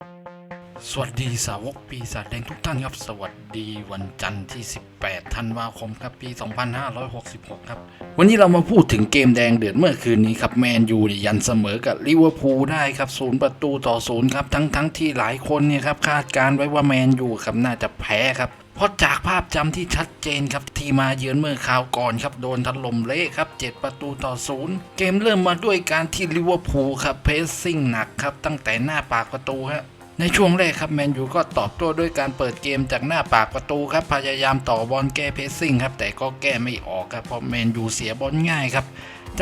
Thank you. สวัสดีสาวกปีศาจแดงทุกท่านครับ สวัสดีวันจันทร์ที่ 18 ธันวาคมครับปี 2566 ครับ วันนี้เรามาพูดถึงเกมแดงเดือดเมื่อคืนนี้ครับแมนยูยันเสมอกับลิเวอร์พูลได้ครับศูนย์ประตูต่อศูนย์ครับ ทั้งทั้งที่หลายคนเนี่ยครับคาดการณ์ไว้ว่าแมนยูครับน่าจะแพ้ครับเพราะจากภาพจำที่ชัดเจนครับที่มาเยือนเมื่อคราวก่อนครับโดนถล่มเละครับ 7 ประตูต่อศูนย์เกมเริ่มมาด้วยการที่ลิเวอร์พูลครับเพสซิ่งหนักครับตั้งแต่หน้าปากประตูฮะ ในช่วงแรกครับแมนยูก็ตอบโต้ด้วยการเปิดเกมจากหน้าปากประตูครับพยายามต่อบอลแก้เพสซิ่งครับแต่ก็แก้ไม่ออกครับเพราะแมนยูเสียบอลง่ายครับ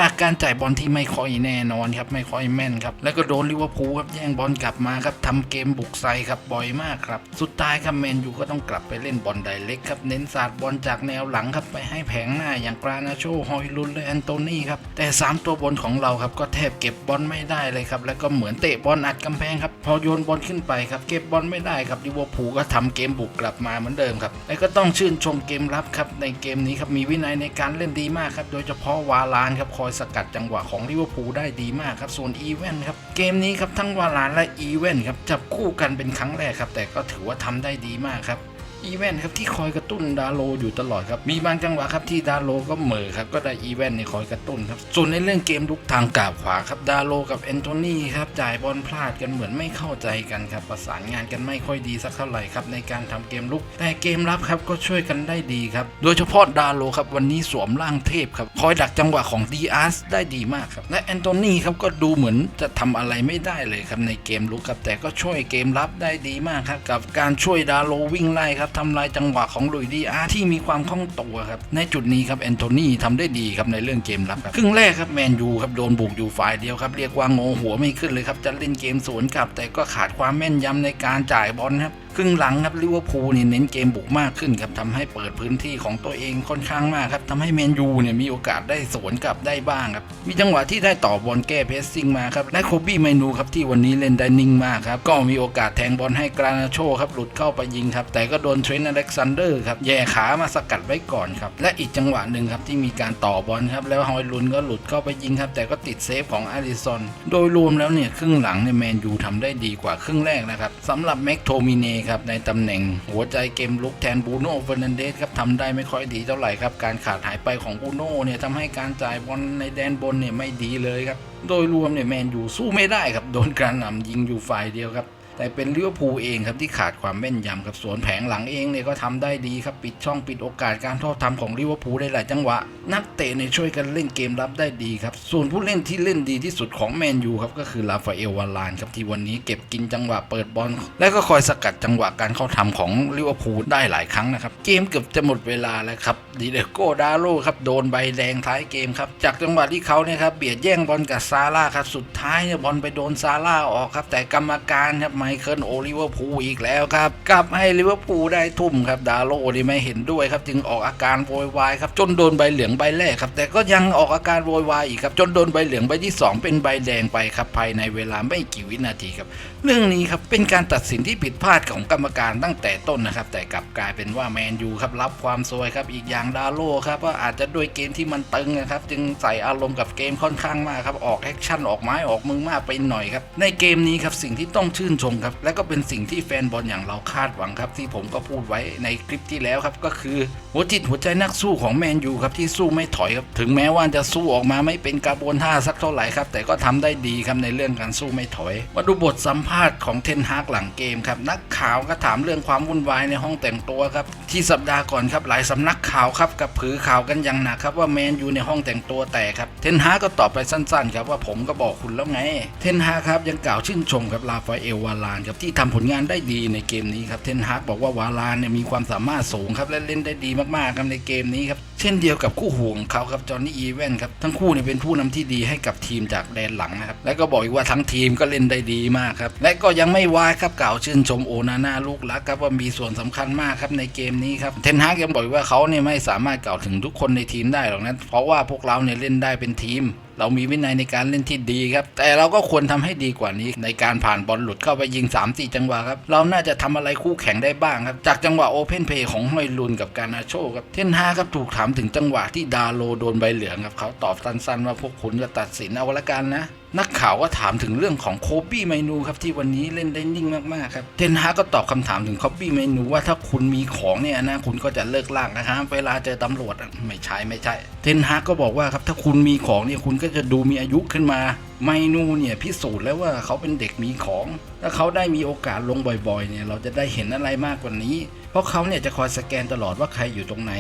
จากการจ่ายบอลที่ไม่ค่อยแน่นอนครับไม่ค่อยแม่นครับแล้วก็โดนลิเวอร์พูลครับแย่งบอลกลับมาครับทำเกมบุกใส่ครับบ่อยมากครับ สุดท้ายครับแมนยูก็ต้องกลับไปเล่นบอลไดเล็กครับเน้นสาดบอลจากแนวหลังครับไปให้แผงหน้าอย่างกรานาโชฮอยลุนและแอนโตนีครับแต่สามตัวบนของเราครับก็แทบเก็บบอลไม่ได้เลยครับแล้วก็เหมือนเตะบอลอัดกำแพงครับพอโยนบอลขึ้นไปครับเก็บบอลไม่ได้ครับลิเวอร์พูลก็ทำเกมบุกกลับมาเหมือนเดิมครับและก็ต้องชื่นชมเกมรับครับในเกมนี้ครับมีวินัยในการเล่นดีมากครับโดยเฉพาะวาลานครับคอยสกัดจังหวะของลิเวอร์พูลได้ดีมากครับ ส่วนอีเวนครับ เกมนี้ครับทั้งวาลานและอีเวนครับจับคู่กันเป็นครั้งแรกครับ แต่ก็ถือว่าทำได้ดีมากครับ อีเวนต์ครับที่คอยกระตุ้นดาโลอยู่ตลอดครับ มีบางจังหวะครับที่ดาโลก็เหม่อครับก็ได้อีเวนต์ในคอยกระตุ้นครับ ส่วนในเรื่องเกมลุกทางกาบขวาครับดาโลกับแอนโทนีครับจ่ายบอลพลาดกันเหมือนไม่เข้าใจกันครับประสานงานกันไม่ค่อยดีสักเท่าไหร่ครับในการทำเกมลุก แต่เกมรับครับก็ช่วยกันได้ดีครับโดยเฉพาะดาโลครับวันนี้สวมร่างเทพครับคอยดักจังหวะของดีอาร์สได้ดีมากครับและแอนโทนีครับก็ดูเหมือนจะทำอะไรไม่ได้เลยครับในเกมลุกครับแต่ก็ช่วยเกมรับได้ดีมากครับกับการช่วยดาโลวิ่งไล่ครับทำลายจังหวะของลุยดีอาร์ที่มีความคล่องตัวครับในจุดนี้ครับแอนโทนีทำได้ดีครับในเรื่องเกมรับครับครึ่งแรกครับแมนยูครับโดนบุกอยู่ฝ่ายเดียวครับเรียกว่างงหัวไม่ขึ้นเลยครับจะเล่นเกมสวนกลับ แต่ก็ขาดความแม่นยำในการจ่ายบอลครับ ครึ่งหลังครับลิเวอร์พูลเนี่ยเน้นเกมบุกมากขึ้นครับทำให้เปิดพื้นที่ของตัวเองค่อนข้างมากครับทำให้แมนยูเนี่ยมีโอกาสได้สวนกลับได้บ้างครับมีจังหวะที่ได้ต่อบอลแก้เพสซิ่งมาครับและโคบี้ไมนูครับที่วันนี้เล่นได้นิ่งมากครับก็มีโอกาสแทงบอลให้กรานาโชครับหลุดเข้าไปยิงครับแต่ก็โดนเทรนต์อเล็กซานเดอร์ครับแย่ขามาสกัดไว้ก่อนครับและอีกจังหวะหนึ่งครับที่มีการต่อบอลครับแล้วฮอยลุนก็หลุดเข้าไปยิงครับแต่ก็ติดเซฟของอาริซอนโดยรวมแล้วเนี่ยครึ่งหลังเนี่ยแมนยูทำได้ดีกว่าครึ่งแรกนะครับสำหรับแม็กโทมิเน่ครับในตำแหน่ง หัวใจเกมลุกแทนบูโน่เฟอร์นันเดสครับทำได้ไม่ค่อยดีเท่าไหร่ครับ การขาดหายไปของบูโน่เนี่ยทำให้การจ่ายบอลในแดนบนเนี่ยไม่ดีเลยครับ โดยรวมเนี่ยแมนยูสู้ไม่ได้ครับโดนการหน่ำยิงอยู่ฝ่ายเดียวครับ แต่เป็นลิเวอร์พูลเองครับที่ขาดความแม่นยำครับสวนแผงหลังเองเนี่ยก็ทำได้ดีครับปิดช่องปิดโอกาสการโทอดทำของลิเวอร์พูลได้หลายจังหวะ นักเตะเนี่ยช่วยกันเล่นเกมรับได้ดีครับส่วนผู้เล่นที่เล่นดีที่สุดของแมนยูครับก็คือลาฟาเอลวาลานครับที่วันนี้เก็บกินจังหวะเปิดบอลและก็คอยสกัดจังหวะการเข้าทำของลิเวอร์พูลได้หลายครั้งนะครับเกมเกือบจะหมดเวลาแล้วครับดีเดโกดาโลครับโดนใบแดงท้ายเกมครับจากจังหวะที่เขาเนี่ยครับเบียดแย่งบอลกับซาร่าครับสุดท้ายเนี่ยบอลไปโดนซาร่าออกครับแต่กรรมการครับมเคิลโอลิเวอร์พูลอีกแล้วครับกลับให้ลิเวอร์พูลได้ทุ่มครับดาโลนี่ไม่เห็นด้วยครับจึงออกอาการโวยวายครับจนโดนใบเหลืองใบแรกครับแต่ก็ยังออกอาการโวยวายอีกครับจนโดนใบเหลืองใบที่สองเป็นใบแดงไปครับภายในเวลาไม่กี่วินาทีครับเรื่องนี้ครับเป็นการตัดสินที่ผิดพลาดของกรรมการตั้งแต่ต้นนะครับแต่กลับกลายเป็นว่าแมนยูครับรับความซวยครับอีกอย่างดาโลครับว่าอาจจะด้วยเกมที่มันตึงนะครับจึงใส่อารมณ์กับเกมค่อนข้างมากครับออกแอคชั่นออกไม้ออกมือมากไปหน่อยครับในเกมนี้ครับสิ่งที่ต้องชื่นชมครับ และก็เป็นสิ่งที่แฟนบอลอย่างเราคาดหวังครับ ที่ผมก็พูดไว้ในคลิปที่แล้วครับก็คือหัวจิตหัวใจนักสู้ของแมนยูครับที่สู้ไม่ถอยครับถึงแม้ว่าจะสู้ออกมาไม่เป็นกระบวนท่าสักเท่าไหร่ครับแต่ก็ทำได้ดีครับในเรื่องการสู้ไม่ถอยมาดูบทสัมภาษณ์ของเทนฮากหลังเกมครับนักข่าวก็ถามเรื่องความวุ่นวายในห้องแต่งตัวครับที่สัปดาห์ก่อนครับหลายสำนักข่าวครับกับผือข่าวกันอย่างหนักครับว่าแมนยูในห้องแต่งตัวแตกครับเทนฮากก็ตอบไปสั้นๆครับว่าผมก็บอกคุณแล้วไง เทนฮาครับยังกล่าวชื่นชมครับลาฟาเอลวาลานครับที่ทำผลงานได้ดีในเกมนี้ครับเทนฮากบอกว่าวาลานเนี่ยมีความสามารถสูงครับและเล่นได้ดีมากๆครับในเกมนี้ครับ ช่นเดียวกับคู่หูของเขาครับจอห์นนี่อีเวนครับทั้งคู่เนี่ยเป็นผู้นำที่ดีให้กับทีมจากแดนหลังนะครับและก็บอกอีกว่าทั้งทีมก็เล่นได้ดีมากครับและก็ยังไม่วายครับกล่าวชื่นชมโอนาน่าลูกหลักครับว่ามีส่วนสำคัญมากครับในเกมนี้ครับเทนฮากยังบอกว่าเขาเนี่ยไม่สามารถกล่าวถึงทุกคนในทีมได้หรอกนะเพราะว่าพวกเราเนี่ยเล่นได้เป็นทีมเรามีวินัยในการเล่นที่ดีครับ แต่เราก็ควรทำให้ดีกว่านี้ ในการผ่านบอลหลุดเข้าไปยิง 3-4 จังหวะครับ เราน่าจะทำอะไรคู่แข่งได้บ้างครับ จากจังหวะโอเพนเพย์ของฮอยลุนกับการนาโชครับ เทนฮาครับถูกถามถึงจังหวะที่ดาโลโดนใบเหลืองครับเขาตอบสั้นๆว่าพวกคุณก็ตัดสินเอาละกันนะนักข่าวก็ถามถึงเรื่องของโคบี้ไมนูครับที่วันนี้เล่นได้นิ่งมากๆครับเทนฮากก็ตอบคำถามถึงโคบี้ไมนูว่าถ้าคุณมีของเนี่ยนะคุณก็จะเลิกล่ากนะครับเวลาเจอตำรวจไม่ใช่ไม่ใช่ เทนฮากก็บอกว่าครับถ้าคุณมีของเนี่ยคุณก็จะดูมีอายุขึ้นมา ไมนูเนี่ยพิสูจน์แล้วว่าเขาเป็นเด็กมีของ ถ้าเขาได้มีโอกาสลงบ่อยๆเนี่ยเราจะได้เห็นอะไรมากกว่านี้ เพราะเขาเนี่ยจะคอยสแกนตลอดว่าใครอยู่ตรงไหน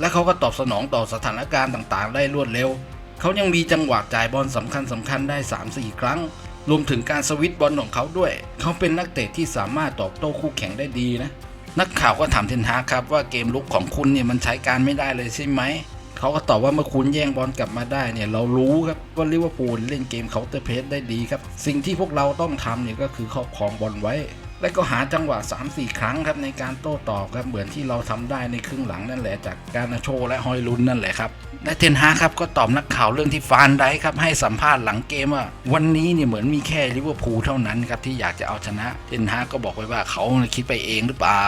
และเขาก็ตอบสนองต่อสถานการณ์ต่างๆ ได้รวดเร็ว เขายังมีจังหวะจ่ายบอลสำคัญสำคัญได้ 3-4 ครั้ง รวมถึงการสวิตช์บอลของเขาด้วย เขาเป็นนักเตะที่สามารถตอบโต้คู่แข่งได้ดีนะ นักข่าวก็ถามเทนฮาครับว่าเกมลุกของคุณเนี่ยมันใช้การไม่ได้เลยใช่ไหม เขาก็ตอบว่าเมื่อคุณแย่งบอลกลับมาได้เนี่ยเรารู้ครับว่าลิเวอร์พูลเล่นเกมเคาน์เตอร์เพสได้ดีครับ สิ่งที่พวกเราต้องทำเนี่ยก็คือครอบครองบอลไว้ และก็หาจังหวะ 3-4 ครั้งครับในการโต้ตอบครับเหมือนที่เราทำได้ในครึ่งหลังนั่นแหละจากการนาโชและฮอยลุนนั่นแหละครับและเทนฮาครับก็ตอบนักข่าวเรื่องที่ฟานไดค์ครับให้สัมภาษณ์หลังเกมว่า วันนี้เนี่ยเหมือนมีแค่ลิเวอร์พูลเท่านั้นครับที่อยากจะเอาชนะเทนฮาก็บอกไว้ว่าเขาคิดไปเองหรือเปล่า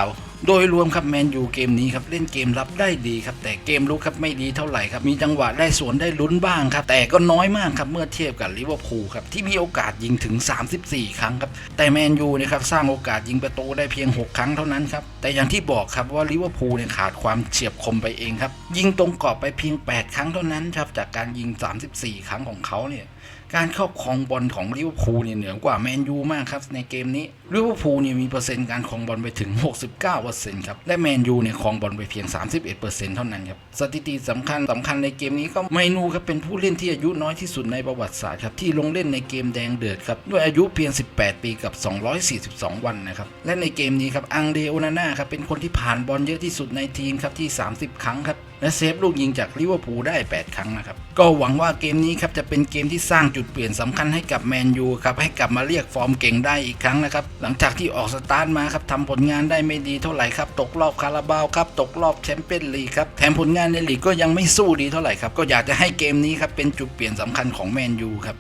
โดยรวมครับแมนยูเกมนี้ครับเล่นเกมรับได้ดีครับแต่เกมลุกครับไม่ดีเท่าไหร่ครับมีจังหวะได้สวนได้ลุ้นบ้างครับแต่ก็น้อยมากครับเมื่อเทียบกับลิเวอร์พูลครับที่มีโอกาสยิงถึง 34 ครั้งครับแต่แมนยูเนะครับสร้างโอกาสยิงประตูได้เพียง 6 ครั้งเท่านั้นครับแต่อย่างที่บอกครับว่าลิเวอร์พูลเนี่ยขาดความเฉียบคมไปเองครับยิงตรงกรอบไปเพียง 8 ครั้งเท่านั้นครับจากการยิง 34 ครั้งของเขาเนี่ย การครอบครองบอลของลิเวอร์พูลเนี่ยเหนือกว่าแมนยูมากครับในเกมนี้ลิเวอร์พูลเนี่ยมีเปอร์เซ็นต์การครองบอลไปถึง 69%ครับและแมนยูเนี่ยครองบอลไปเพียง 31%เท่านั้นครับสถิติสำคัญสำคัญในเกมนี้ก็เมนูครับเป็นผู้เล่นที่อายุน้อยที่สุดในประวัติศาสตร์ครับที่ลงเล่นในเกมแดงเดือดครับด้วยอายุเพียง 18 ปีกับ 242 วันนะครับและในเกมนี้ครับอังเดโอนาน่าครับเป็นคนที่ผ่านบอลเยอะที่สุดในทีมครับที่ 30 ครั้งครับ และเซฟลูกยิงจากลิเวอร์พูลได้ 8 ครั้งนะครับ ก็หวังว่าเกมนี้ครับจะเป็นเกมที่สร้างจุดเปลี่ยนสำคัญให้กับแมนยูครับให้กลับมาเรียกฟอร์มเก่งได้อีกครั้งนะครับ หลังจากที่ออกสตาร์ทมาครับทำผลงานได้ไม่ดีเท่าไหร่ครับ ตกรอบคาราบาวครับ ตกรอบแชมเปี้ยนลีกครับ แถมผลงานในลีกก็ยังไม่สู้ดีเท่าไหร่ครับ ก็อยากจะให้เกมนี้ครับเป็นจุดเปลี่ยนสำคัญของแมนยูครับ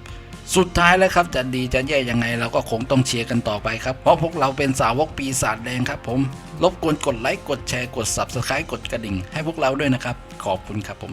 สุดท้ายแล้วครับจะดีจะแย่ยังไงเราก็คงต้องเชียร์กันต่อไปครับ เพราะพวกเราเป็นสาวกปีศาจแดงครับผม รบกวนกดไลค์กดแชร์กด Subscribe กดกระดิ่ง ให้พวกเราด้วยนะครับ ขอบคุณครับผม